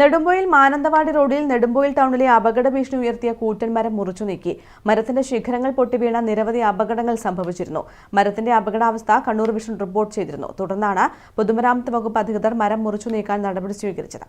നെടുമ്പോയിൽ മാനന്തവാടി റോഡിൽ നെടുമ്പോയിൽ ടൗണിലെ അപകട ഭീഷണി ഉയർത്തിയ കൂറ്റൻ മരം മുറിച്ചു നീക്കി. മരത്തിന്റെ ശിഖരങ്ങൾ പൊട്ടിവീണ നിരവധി അപകടങ്ങൾ സംഭവിച്ചിരുന്നു. മരത്തിന്റെ അപകടാവസ്ഥ കണ്ണൂർ വിഷൻ റിപ്പോർട്ട് ചെയ്തിരുന്നു. തുടർന്നാണ് പൊതുമരാമത്ത് വകുപ്പ് അധികൃതർ മരം മുറിച്ചു നീക്കാൻ നടപടി സ്വീകരിച്ചത്.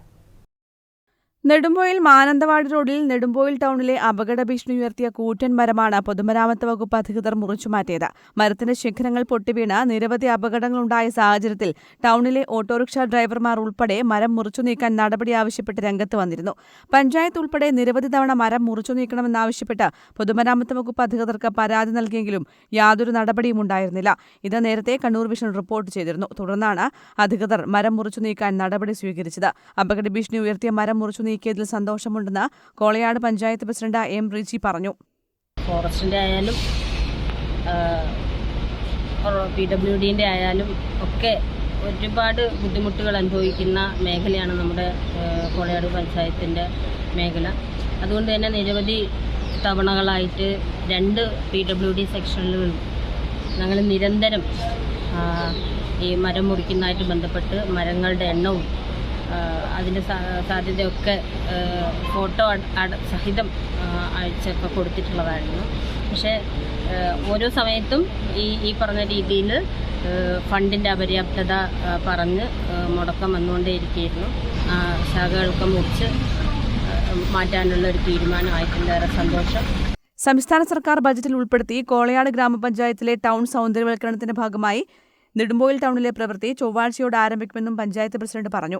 നെടുമ്പോയിൽ മാനന്തവാടി റോഡിൽ നെടുമ്പോയിൽ ടൗണിലെ അപകട ഭീഷണി ഉയർത്തിയ കൂറ്റൻ മരമാണ് പൊതുമരാമത്ത് വകുപ്പ് അധികൃതർ മുറിച്ചുമാറ്റിയത് മരത്തിന്റെ ശിഖരങ്ങൾ പൊട്ടിവീണ് നിരവധി അപകടങ്ങളുണ്ടായ സാഹചര്യത്തിൽ ടൗണിലെ ഓട്ടോറിക്ഷ ഡ്രൈവർമാർ ഉൾപ്പെടെ മരം മുറിച്ചു നീക്കാൻ നടപടി ആവശ്യപ്പെട്ട് രംഗത്ത് വന്നിരുന്നു. പഞ്ചായത്ത് ഉൾപ്പെടെ നിരവധി തവണ മരം മുറിച്ചു നീക്കണമെന്നാവശ്യപ്പെട്ട് പൊതുമരാമത്ത് വകുപ്പ് അധികൃതർക്ക് പരാതി നൽകിയെങ്കിലും യാതൊരു നടപടിയും ഉണ്ടായിരുന്നില്ല. ഇത് നേരത്തെ കണ്ണൂർ വിഷൻ റിപ്പോർട്ട് ചെയ്തിരുന്നു. തുടർന്നാണ് അധികൃതർ മരം മുറിച്ചു നീക്കാൻ നടപടി സ്വീകരിച്ചത്. അപകട ഭീഷണി ഉയർത്തിയ മരം മുറിച്ചു നീക്കിയതിൽ സന്തോഷമുണ്ടെന്ന് കോളയാട് പഞ്ചായത്ത് പ്രസിഡന്റ് എം റിജി പറഞ്ഞു. ഫോറസ്റ്റിന്റെ ആയാലും പി ഡബ്ല്യു ഡിന്റെ ആയാലും ഒക്കെ ഒരുപാട് ബുദ്ധിമുട്ടുകൾ അനുഭവിക്കുന്ന മേഖലയാണ് നമ്മുടെ കോളയാട് പഞ്ചായത്തിന്റെ മേഖല. അതുകൊണ്ട് തന്നെ നിരവധി തവണകളായിട്ട് രണ്ട് പി ഡബ്ല്യു ഡി സെക്ഷനുകളിലും ഞങ്ങൾ നിരന്തരം ഈ മരം മുറിക്കുന്നതായിട്ട് ബന്ധപ്പെട്ട് മരങ്ങളുടെ എണ്ണവും അതിന്റെ സാധ്യതയൊക്കെ ഫോട്ടോ സഹിതം അയച്ചൊക്കെ കൊടുത്തിട്ടുള്ളതായിരുന്നു. പക്ഷേ ഓരോ സമയത്തും ഈ ഈ പറഞ്ഞ രീതിയിൽ ഫണ്ടിന്റെ അപര്യാപ്തത പറഞ്ഞ് മുടക്കം വന്നുകൊണ്ടേയിരിക്കുകയായിരുന്നു. ശാഖകളൊക്കെ മുറിച്ച് മാറ്റാനുള്ള ഒരു തീരുമാനമായിട്ടുണ്ട്. ഏറെ സന്തോഷം. സംസ്ഥാന സർക്കാർ ബജറ്റിൽ ഉൾപ്പെടുത്തി കോളയാട് ഗ്രാമപഞ്ചായത്തിലെ ടൗൺ സൗന്ദര്യവൽക്കരണത്തിന്റെ ഭാഗമായി നെടുമ്പോയിൽ ടൗണിലെ പ്രവൃത്തി ചൊവ്വാഴ്ചയോടെ ആരംഭിക്കുമെന്നും പഞ്ചായത്ത് പ്രസിഡന്റ് പറഞ്ഞു.